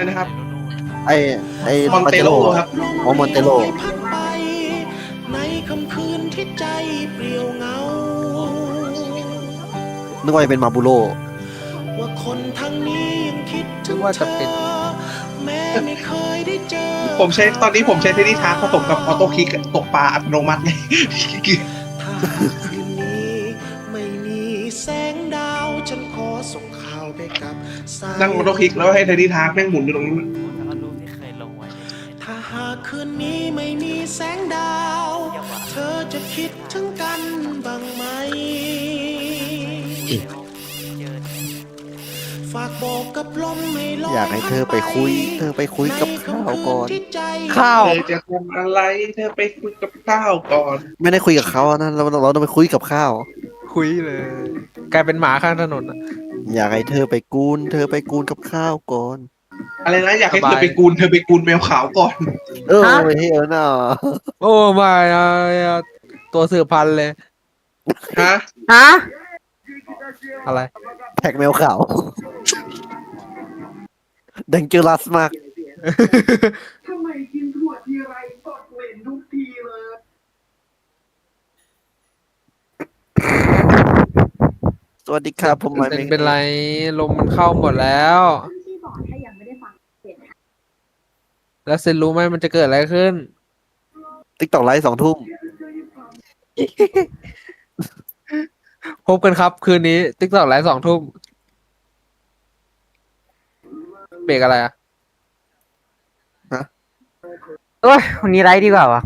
อะไรนะครับ ไอไอมอนเตโลครับโอมอนเตโลพัดไปในค่ำคืนที่ใจเปลี่ยวเหงา นึกว่าจะเป็นมาบูโร ว่าคนทางนี้ยังคิดถึงว่าเธจะอเป็น แม้ไม่เคยได้เจอผมใช้ตอนนี้ผมใช้เทนนิทาร์ผสมกับออโต้คลิกตกปลาอัตโนมัติไง ถ้า นั่งออโต้คลิกแล้วให้เทนนิทาร์แม่งหมุนอยู่ตรงนั้นแล้วก็รูปที่เคยลงไว้ในถ้าหากคืนนี้ไม่มีแสงดาวเธอจะคิดถึงกันบ้างไหมเจอฝากบอกกับลมให้ลอยอยากให้เธอไปคุย เธอไปคุยกับข้าวก่อนใค่ำคืที่ใจข้าว เธอจะทำอะไรเธอไปคุยกับข้าวก่อน ไม่ได้คุยกับเขานะเราเราต้องไปคุยกับข้าว คุยเลย กลายเป็นหมาข้างถนนอะ อยากให้เธอไปกูน เธอไปกูนกับข้าวก่อน อะไรนะอยากให้สบายเธอไปกูนเธอไปกูนแมวขาวก่อน เออไม่เฮ้ยน่ะโอ้ไม่อะตัวสืบพันธุ์เลยฮะฮะอะไรแท็กแมวขาวดังเจอรัสมากทำไมกินถั่วทีไรตดเหม็นทุกทีเลยส วัสดีครับ ผมหมายเป็นไม่เป็นไร ลมมันเข้าหมดแล้ว ที่บอกถ้ายังไม่ได้ฟังเสียงแล้วเซนรู้ไหมมันจะเกิดอะไรขึ้น ติ๊กตอกไลฟ์สองทุ่มพบกันครับคืนนี้ติ๊กต็อกไลฟ์สองทุ่มเบรกอะไรอะโอ้ยวันนี้ไลฟ์ดีกว่าวะ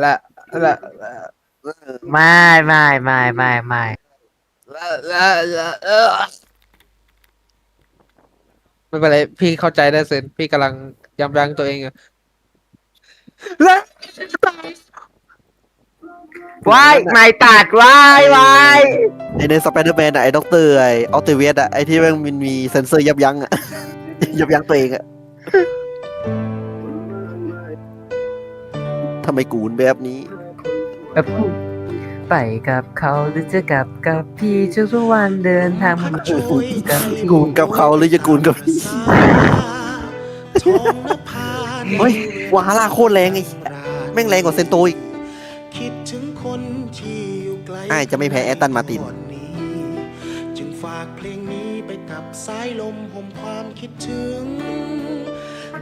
และและและไม่ไม่ไม่ไม่ไม่ ไม่เป็นไร พี่เข้าใจได้เซนพี่กำลังยับยั้งตัวเองอยู่และว้ายไม่ตัดว้ายว้ายไอในสไปเดอร์แมนอะไอด็อกเตอร์ไอออเตเวียสอะไอที่แม่งมันมีเซนเซอร์ยับยั้งอะ ยับยั้งตัวเองอะทำไมกูนแบบนี้ แบบ ไปกับเขาหรือจะกลับกับพี่ทุกๆวันเดินทางมากับพี่กูนกับเขาหรือจะกูนกับพี่ท้องนภาเฮ้ยวาฮาร่าโคตรแรงไอ้แม่งแรงกว่าเซนโตอีกคิดถึงคนที่อยู่ไกลอ้ายจะไม่แพ้แอตตันมาร์ตินก่อจึงฝากเพลงนี้ไปกับสายลมห่มความคิดถึง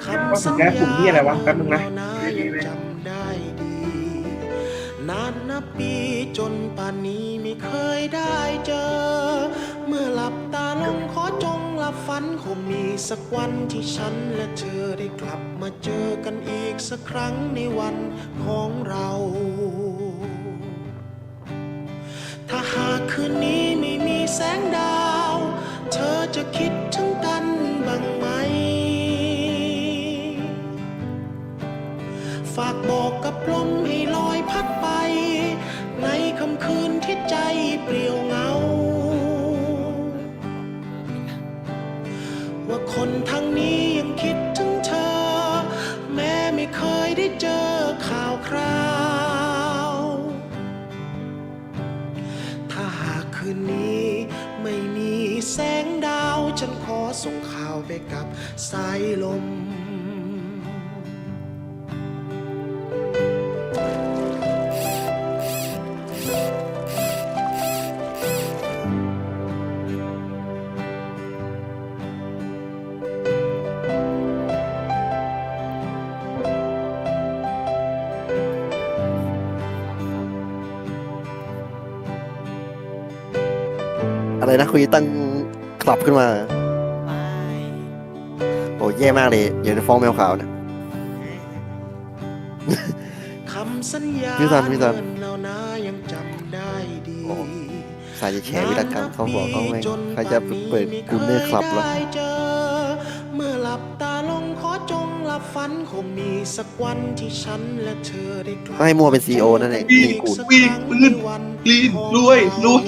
คำสัญแกญากลุ่มนี้อะไรวะแป๊บนึงนะยังจำได้ดีนานนับปีจนป่านนี้ไม่เคยได้เจอ เมื่อหลับตาลงขอจงหลับฝันคงมีสักวันที่ฉันและเธอได้กลับมาเจอกันอีกสักครั้งในวันของเรา ถ้าหากคืนนี้ไม่มีแสงดาว เธอจะคิดถึงกัน อะไรนะคุยตั้งคลับขึ้นมาไปโอ้แย่มากเลยเดี๋ยวจะฟ้องแมวขาวนะคำสัญญาพี่สันพี่สันเดิแล้วนะยังจำได้ดีโอ้สายจะแชร์วิรกรรมเขาบอกเขาไงใครจะเปิดกูเนอร์คลับแล้วได้เจอเมื่อหลับตาลงขอจงหลับฝันคงมีสักวันที่ฉันและเธอได้กลับให้มัวเป็น CEO นั่นเองวิ่งนี่กูนวิ่งปืนลีนรวยรวย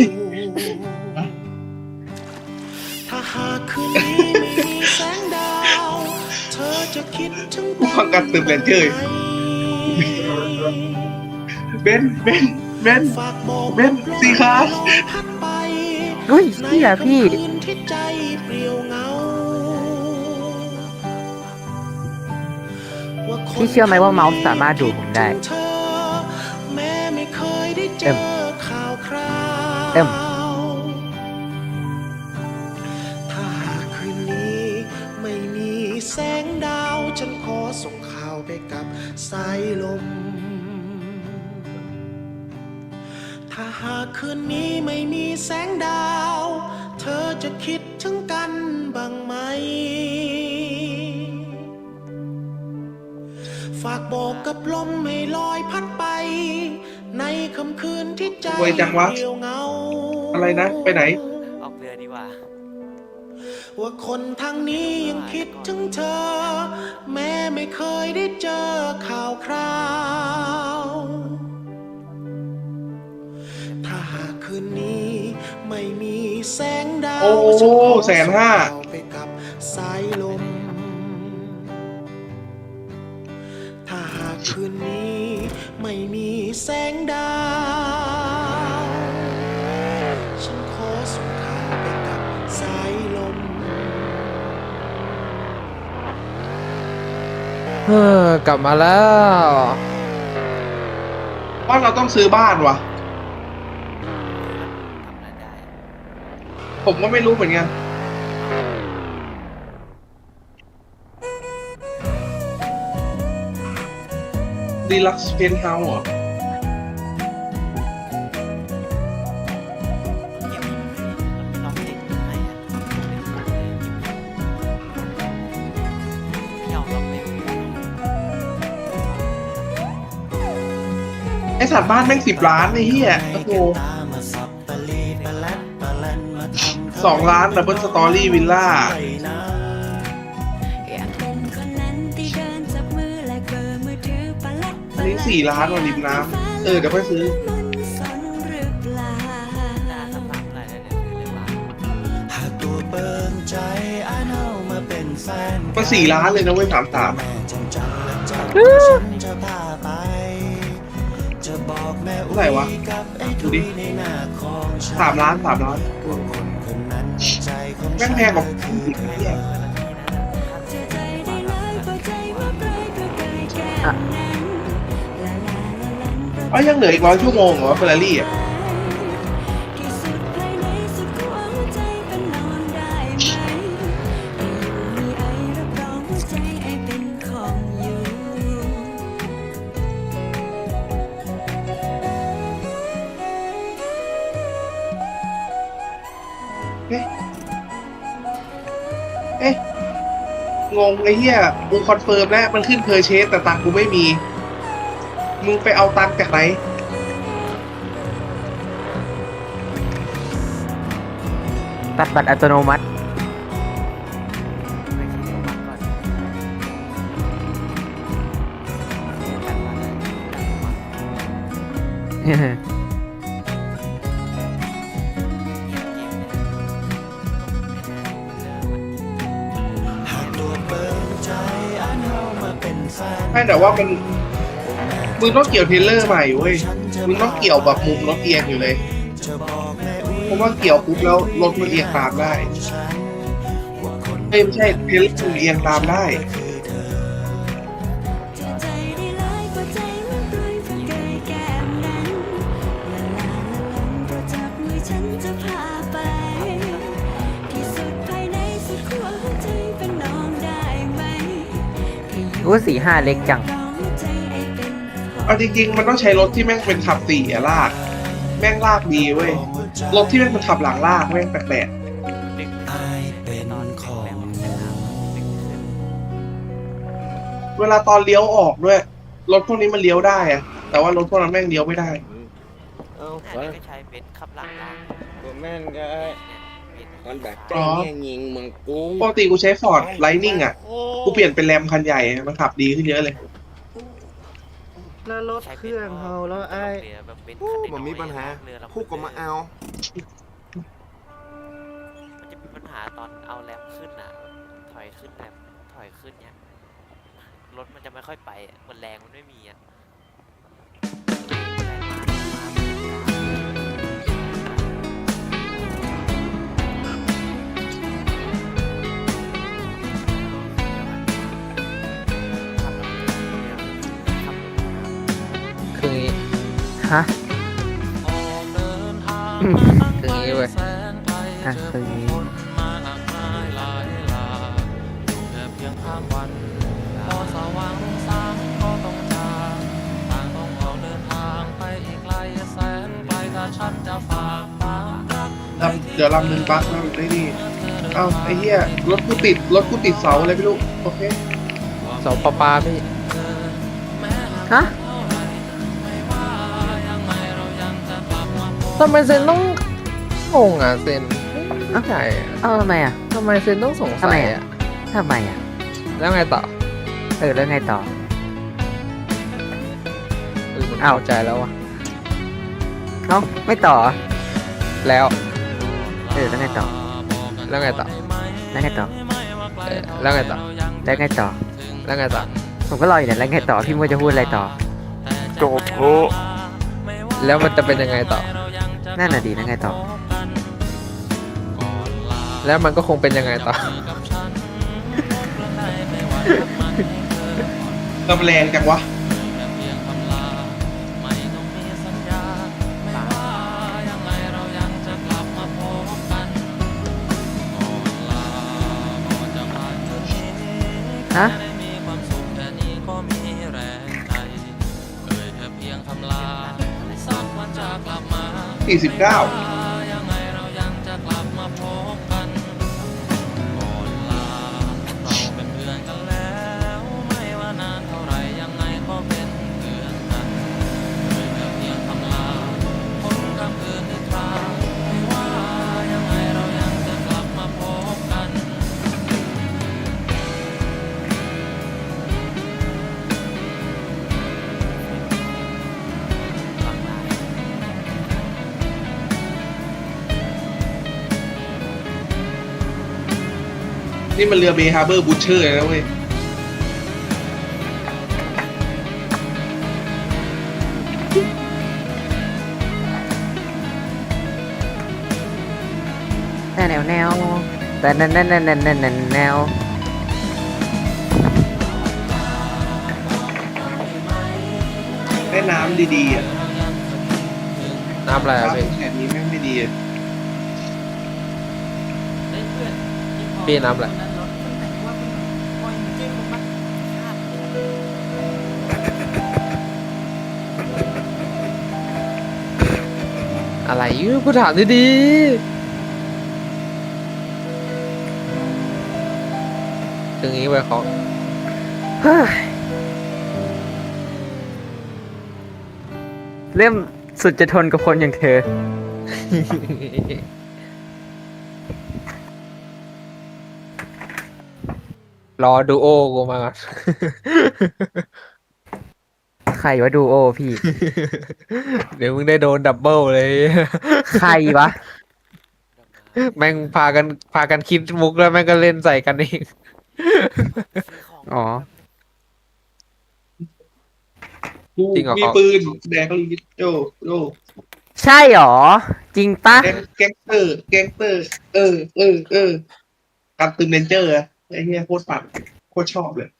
ป้องกันตึมแลนเจอร์เบนเบนเบนเบนสีคาเฮ้ยพี่นะพี่พี่เชื่อไหมว่าเมาส์สามารถดูผมได้ ลมให้ลอยพัดไป ในค่ำคืนที่ใจรวยจังวะ เดียวเหงา อะไรนะ ไปไหน ออกเรือดีกว่า ว่าคนทางนี้ยังคิดถึงเธอ แม้ไม่เคยได้เจอข่าวคราว ถ้าหากคืนนี้ไม่มีแสงดาวโอ้ฉัขอแสนห้าส่งข่วไปกับสายลม คืนนี้ไม่มีแสงดาว ฉันขอส่งข่าวไปกับสายลมเออกลับมาแล้ว ว่าเราต้องซื้อบ้านวะทำอะไรได้ผมก็ไม่รู้เหมือนกัน ดีลักซ์เพนท์เฮาส์เหรอเกมนี้มันเด็กยังไงอะไม่ยอมล็อกเด็กไอสัตว์บ้านแม่งสิบล้านไอ้เหี้ยโอ้โหสองล้านดับเบิลสตอรี่วิลล่า สี่ล้านว่ะริมน้ำเออเดี๋ยวไปซื้อมันสนหรือเปล่าหน้าสมัครอะได้เลยเลยว่าหากตัวเปิงใจอาเนามาเป็นแฟนมันสี่ล้านเลยนะเว้ยสามสามแม่จริงจังและจังฉันจะพาไป จะบอกแม่อุ้เท่าไหร่วะยกับไอ้ดูทุดิยในหน้าของฉันสามล้านสามล้านว่าคนคนนั้นใจของแม่งแพงกว่าคืออีกเหี้ยเชื่อใจได้เลยเปิดใจว่าใครก็ได้แค่นั้นลาลาลา ลันเปิดเอ้ยยังเหลืออีกร้อยชั่วโมงเหรอเฟอร์รารี่อะเอนได้ไหมมีไอรับรองหัวใจไอเอ๊ะ งงไอ้เหี้ยกูคอนเฟิร์มแล้ว มันขึ้นเพอร์เชสแต่ตังกูไม่มี มึงไปเอาตังค์จากไหนตัดบัตรอัตโนมัติไปคิดสมัครก่อนการมาเลยเกมเนี่ยหากตัวเปิงใจอันเอามาเป็นแฟนไม่แต่ว่ามัน มึงต้องเกี่ยวเทเลอร์ใหม่เว้ย มึงต้องเกี่ยวแบบมุมรถเอียงอยู่เลย เพราะว่าเกี่ยวปุ๊บแล้วรถมันเอียงตามได้ไม่ใช่เทเลอร์มัเอียงตามได้รู้สี่ห้าเล็กจัง เอาจริงๆ มันต้องใช้รถที่แม่งเป็นขับสี่อะลาก แม่งลากดีเว้ย รถที่แม่งเป็นขับหลังลากแม่งแปลกดึงอายเป็นของแบบมันจะทำดึงขึ้นๆเวลาตอนเลี้ยวออกด้วย รถพวกนี้มันเลี้ยวได้อะแต่ว่ารถพวกนั้นแม่งเลี้ยวไม่ได้เอาอันขอนี้ก็ใช้เบนซ์ขับหลังได้ตัวแม่นก็เนี่ยมันแบบอ๋แจ้องเนี่ยยิงมึงกูปกติกูใช้ฟอร์ดไลนิ่งอะกูเปลี่ยนเป็นแรมคันใหญ่ มันขับดีขึ้นเยอะเลย แล้วรถเครื่องเฮาแล้วไอ้เรือแบบเบนซ์โอ้คันมันมีปัญหาเรือลำคู่ก็มาเอา มันจะมีปัญหาตอนเอาแรมขึ้นอะ ถอยขึ้นแรมถอยขึ้นเนี้ยรถมันจะไม่ค่อยไปอะมันแรงมันไม่มีอะ ฮะคืออย่างงี้เว้ยอะคืออย่างนี้ครับเดี๋ยวลำหนึ่งปักนะได้ดีเอ้าไอ้เหี้ยรถกูติดรถกูติดเสาอะไรไม่รู้ โอเค เสาปลาปลาพี่ ฮะ ทำไมเซนต้องงงอะเซนไม่ใช่อะเออทำไมอะทำไมเซนต้องสงทำสัไมยอะอะทำไมอะ แล้วไงต่อเออแล้วไงต่อ เออมันอ้าว เข้าใจแล้ววะเอ้าไม่ต่อ แล้วเออแล้วไงต่อแล้วไงต่อแล้วไงต่อเออแล้วไงต่อแล้วไงต่อ แล้วไงต่อผมก็รออยู่เนี่ยแล้วไงต่อพี่มัวจะพูดอะไรต่อแล้วมันจะเป็นยังไงต่อ นั่นน่ะดีแล้วไงต่อ แล้วมันก็คงเป็นยังไงต่อ กำแรงจังวะ ฮะ สี่สิ นี่มันเรือเบฮาร์เบอร์บูชเชอร์นะเว้ยแนวแนวแนวแต่แนวแนวแนวแนวแนวแนวแนวได้น้ำดีๆอะน้ำอะไรอะน้ำพี่แถบนี้แม่งไม่ดีอะพี่น้ำอะไร อะไรยื้อกูถามดีๆถึงนี้ไปของเฮ้ยเริ่มสุดจะทนกับคนอย่างเธอ รอดูโอกูมาก่อน ใครวะดูโอพี่ เดี๋ยวมึงได้โดนดับเบิลเลย ใครวะ แม่งพากันพากันคิดมุกแล้วแม่งก็เล่นใส่กันเองซื้อของอ๋อ กูจริงเหรอ มีครับปืนแดกลีดโยโยใช่หรอ จริงปะแก๊งแก๊งเตอร์แก๊งเตอร์ เออเออเออการตึมเรนเจอร์อะไอ้เหี้ยโคตรปั่นโคตรชอบเลย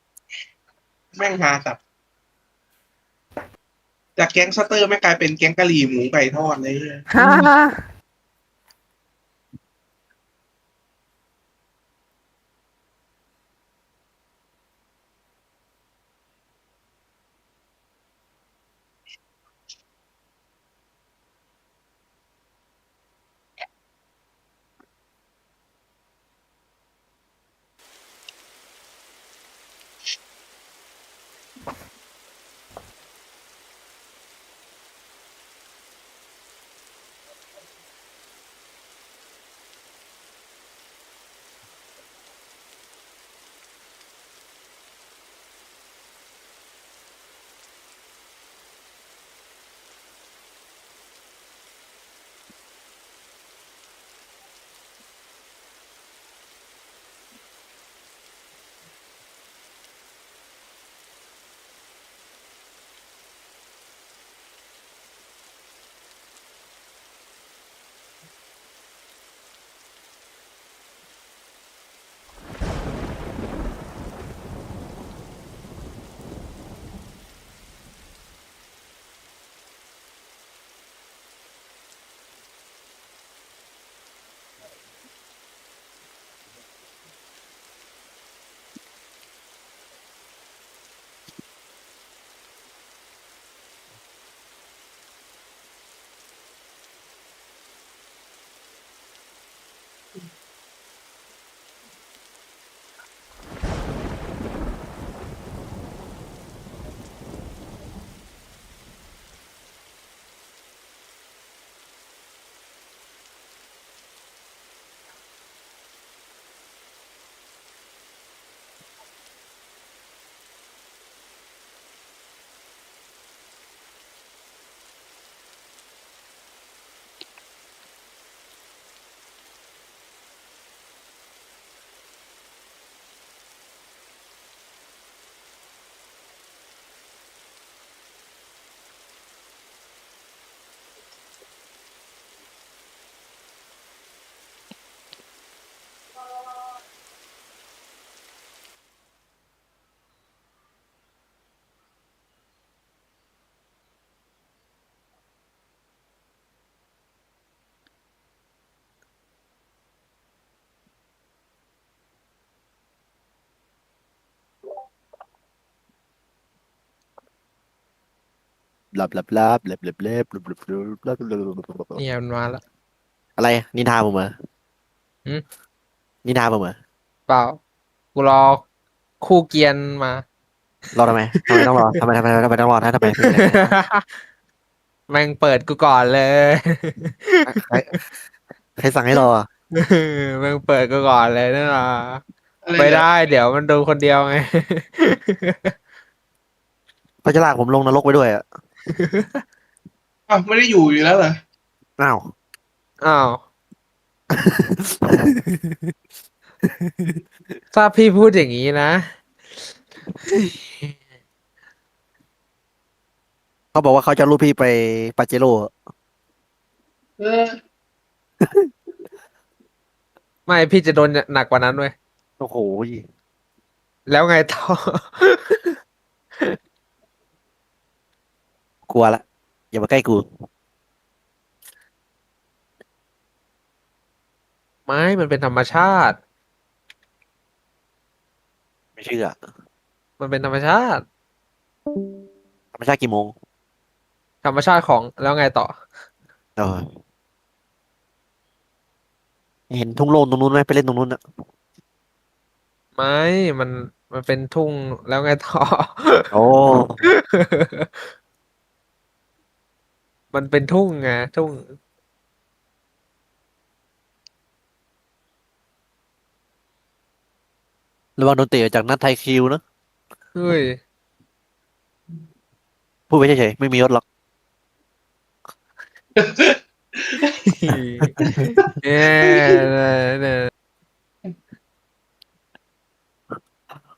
แม่งฮาสับ จากแก๊งสเตอร์ไม่งกลายเป็นแก๊งกะหรี่หมูไก่ทอดเลยเหี้ย ลาบลาบลาบเล็บเล็บเล็บลาบลาบลาบลาบลาบเนี่ยมันมาแล้ว อะไรนินทาผมเหรอหึ นินทาผมเหรอเปล่ากูรอคู่เกียนมา รอทำไมทำไมต้องรอทำไมทำไมทำไมต้องรอทำไมแม่งเปิดกูก่อนเลยใครสั่งให้รอแม่งเปิดกูก่อนเลยนะไม่ได้ เดี๋ยวมันดูคนเดียวไง เขาจะลากผมลงนรกไปด้วยอะ อ้าวไม่ได้อยู่อยู่แล้วเหรออ้าวอ้าว ถ้าพี่พูดอย่างนี้นะ เขาบอกว่าเขาจะเอารูปพี่ไปปาเจโร่เออไม่พี่จะโดนหนักกว่านั้นเว้ย โอ้โห แล้วไงต่อ กลัวละ อย่ามาใกล้กู ไม่มันเป็นธรรมชาติ ไม่เชื่อมันเป็นธรรมชาติ ธรรมชาติกี่โมงธรรมชาติของแล้วไงต่อ เออเห็นทุ่งโล่งตรงนู้นไหมไปเล่นตรงนู้นอะไม่มันมันเป็นทุ่งแล้วไงต่อ โอ้ มันเป็นทุ่งไงทุ่ง ระวังโดนเตะจากนัดไทยคิวนะเฮ้ย พูดไปเฉยๆไม่มียศหรอกเย้เนี่ย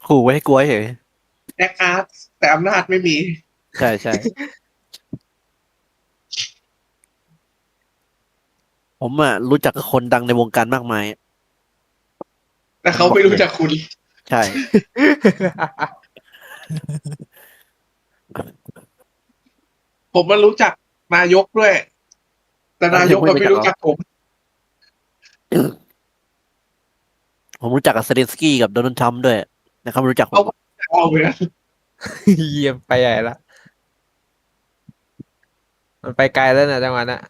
ขู่ไว้ให้กลัวเฉยแอคอาร์ตแต่อำนาจไม่มี ใช่ใช่ ผมอะรู้จักกับคนดังในวงการมากมาย แต่เขาไม่รู้จักคุณ ใช่ ผมมารู้จักนายกด้วย แต่นายกก็ไม่รู้จักผม ผมรู้จักกับเซเลนสกี้กับโดนัลด์ทรัมป์ด้วยนะครับรู้จักผมเอาเอาไปนะเยี่ยมไปใหญ่ละ มันไปไกลแล้วนะจังหวะนั้น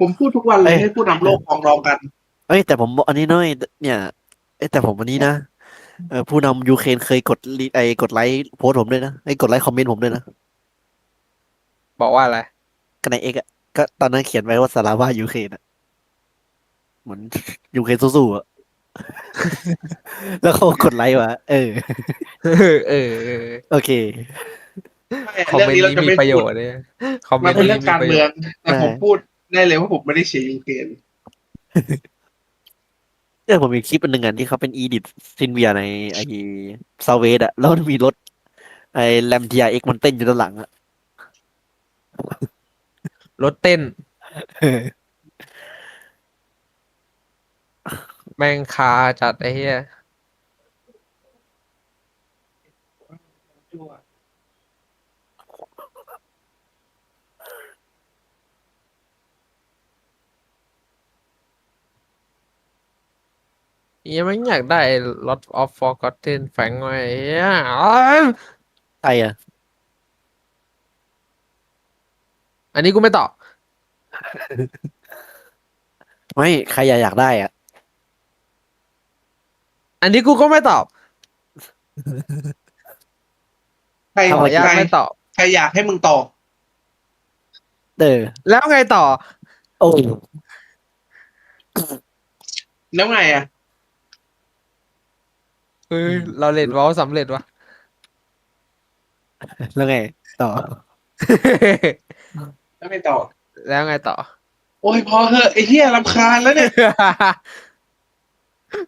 ผมพูดทุกวันเลยให้ผู้นำโลกฟองร้องกัน เอ้ยแต่ผมบอกอันนี้น้อยเนี่ยเอ้ยแต่ผมวันนี้นะเออผู้นำยูเครนเคยกดรีไอกดไลค์โพสต์ผมด้วยนะไอ้ยกดไลค์คอมเมนต์ผมด้วยนะบอกว่าอะไรก็ในเอกอะก็ตอนนั้นเขียนไว้ว่าสารว่ายูเครนอะเหมือนยูเครนสู้ๆอะแล้วเขากดไลค์ว่าเออเออเออ เออโอเคคอมเมนต์เรานี้จะมีไม่ประโยพูชดน์เนี่ยคอมเมมันนต์เป็นนี้เรื่องมีการประโยเมืองชน์แต่ผมพูด ได้เลยว่าผมไม่ได้เชียร์ยูเครนเออผมมีคลิปอันหนึ่งอันที่เขาเป็นอีดิทซินเวียในไอ้ซาเวดอะแล้วมันมีรถ ไอ้แลมทีไอเอ็กมันเต้นอยู่ด้านหลังอะรถเต้น แม่งคาจัดไอ้เหี้ย ยังไม่อยากได้ Lot of Forgotten แฝงไว้เหี้ยอ้าวใช่อะอันนี้กูไม่ตอบ ไม่ใครอยากอยากได้อะอันนี้กูก็ไม่ตอบใครขออนุญาตใครไม่ตอบ ใครอยากให้มึงตอบเออแล้วไงต่อ โอ้แล้วไงอะ เฮ้ยเราเล่นวอลสำเร็จวะ แล้วไงต่อ แล้วไม่ตอบแล้วไงต่อ โอ้ยพอเหอะไอ้เหี้ยรำคาญแล้วเนี่ย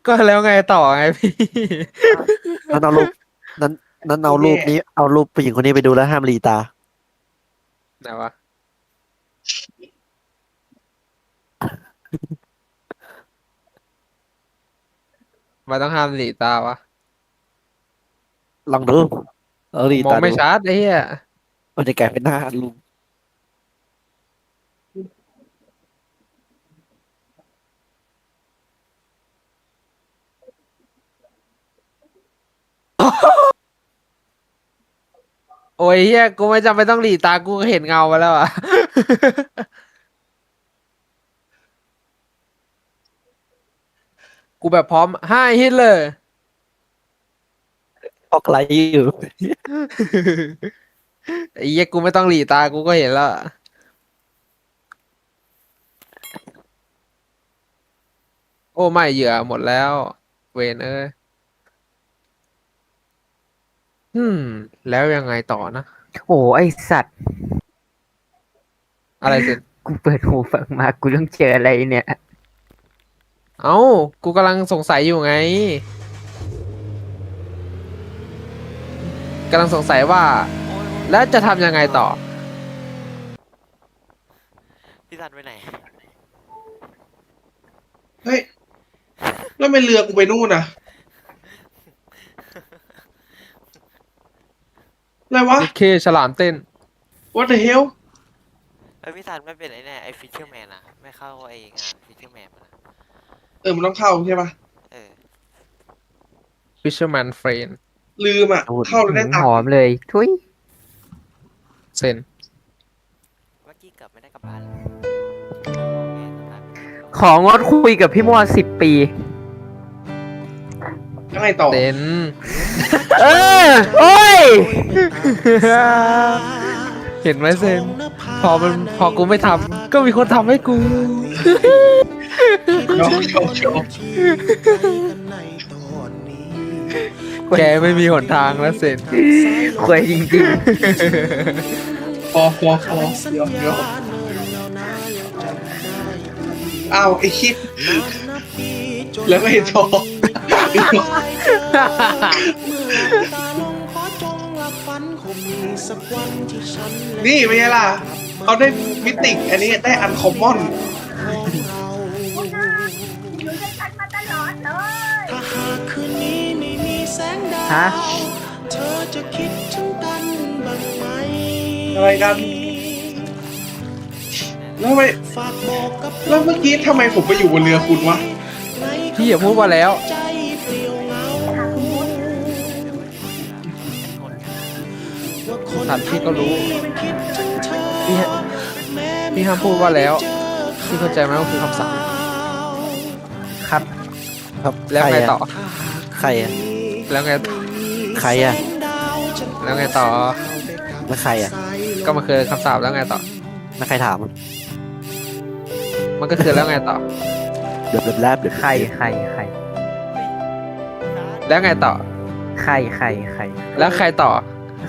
ก็แล้วไงต่อไงพี่ นั้นเอารูปนั้นนั้นเอารูปนี้เอารูปผู้หญิงคนนี้ไปดูแล้วห้ามหลีตา ไหนวะ มาต้องห้ามหลีตาวะ ลองดูเอาหลีมองตาไม่ดูชัดไอ้เหี้ยมันจะกลายเป็นหน้าลุงโอ้ยเฮียกูไม่จำเป็นต้องหลีตากูก็เห็นเงามาแล้วอะ กูแบบพร้อมห้าฮิตเลย ออกไลฟ์อยู่ ไอ้เหี้ยกูไม่ต้องหลีตากูก็เห็นแล้วอะโอ้ไม่เหยื่อหมดแล้ว เวนเอ้ยอืม แล้วยังไงต่อนะ โอ้ไอสัตว์ อะไรเสร็จกูเปิดหูฟังมากูต้องเจออะไรเนี่ย เอ้า กูกำลังสงสัยอยู่ไง กำลังสงสัยว่า แล้วจะทำยังไงต่อ พี่ซันไปไหน เฮ้ยแล้วทำไม่เรือกูไปนู่นอะอะไรวะ โอเคฉลามเต้น what the hell เอ้ยพี่ซันไม่เป็นไอ้เนี่ยไอ้ฟิชเชอร์แมนอะไม่เข้าไอ้งานฟิชเชอร์แมนมันอะเออมันต้องเข้าใช่ปะเออ Fisherman Friend ลืมอะโอ้โหเข้าแล้วได้ตังหอมค์เลยทุยเซนเมื่อกี้เกือบไม่ได้กลับบ้านเลยแม่สุดท้ายไม่ได้กลับของงดคุยกับพี่มัวสิบปี ยังไงต่อ เซนเออ โอ้ย เห็นไหมเซนพอมันพอกูไม่ทำก็มีคนทำให้กูโชว์โชว์โชว์ แกไม่มีหนทางแล้วเซนควยจริงพอพอพอเดี๋ยวเดี๋ยวอ้าวไอ้คิดแล้วก็เห็นโชว์นี่เป็นไงล่ะเขาได้มิติกอันนี้ได้อันคอมมอน งดาวฮะ เธอจะคิดถึงกันบ้างไหมอะไรกัน แล้วทำไมฝากบอกกับแล้วเมื่อกี้ทำไมผมไปอยู่บนเรือคุณวะในพี่อย่าพูดว่าแล้ว ใจเปลี่ยวเหงาว่าคนสัตว์พี่ก็รู้มันคิดถึงเธอพี่ฮะ แม้พี่ห้ามพูดว่าแล้วพี่เข้าใจไหมว่าคือคำสั่งๆครับ ครับ แล้วไงต่อ ใครอะ แล้วไงใครอะแล้วไงต่อ แล้วใครอะก็มันคือคำสาปแล้วไงต่อ แล้วใครถาม มันก็คือแล้วไงต่อเดือบเดือบแลบเดือบใครใครใครแล้วไงต่อ ใครใครใครแล้วใครต่อ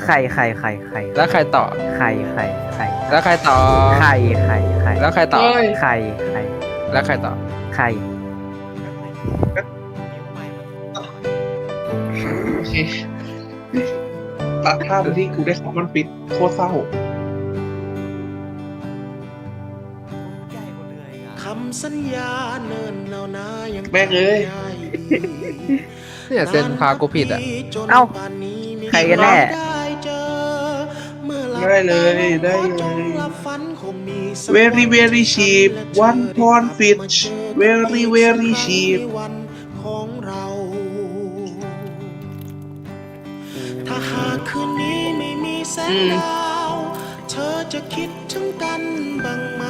ใครใครใครใครแล้วใครต่อ ใครใครใครแล้วใครต่อ ใครใครใครแล้วใครต่อเฮ้ยใครใครแล้วใครต่อ ใคร ตัดภาพไปที่กูได้คอมมอนฟิตโคตรเศร้าใหญ่กว่าเรืออีกอะคำสัญญาเนิ่นนาวนายังแม่งเอ้ยเนี่ยเซนพากูผิดอะ เอ้า ใครกันแน่ได้เลยได้เลย very very cheap one pound fish very very cheap หากคืนนี้ไม่มีแสงดาว เธอจะคิดถึงกันบ้างไหม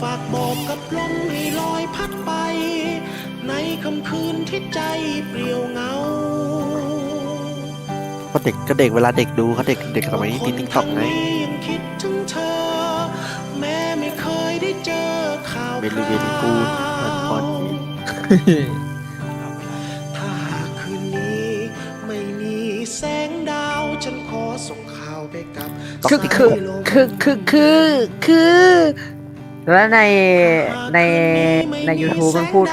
ฝากบอกกับลมให้ลอยพัดไป ในค่ำคืนที่ใจเปลี่ยวเหงา ก็เด็กก็เด็กเวลาเด็กดูเขาเด็กเด็กสมัยนี้ตีติ๊กต็อกไง ยังคิดถึงเธอ แม้ไม่เคยได้เจอข่าวเวลีเวลีกูดมันพอดี คือสายคือลมคือคือคือคือ แล้วในในใน YouTube มันพูด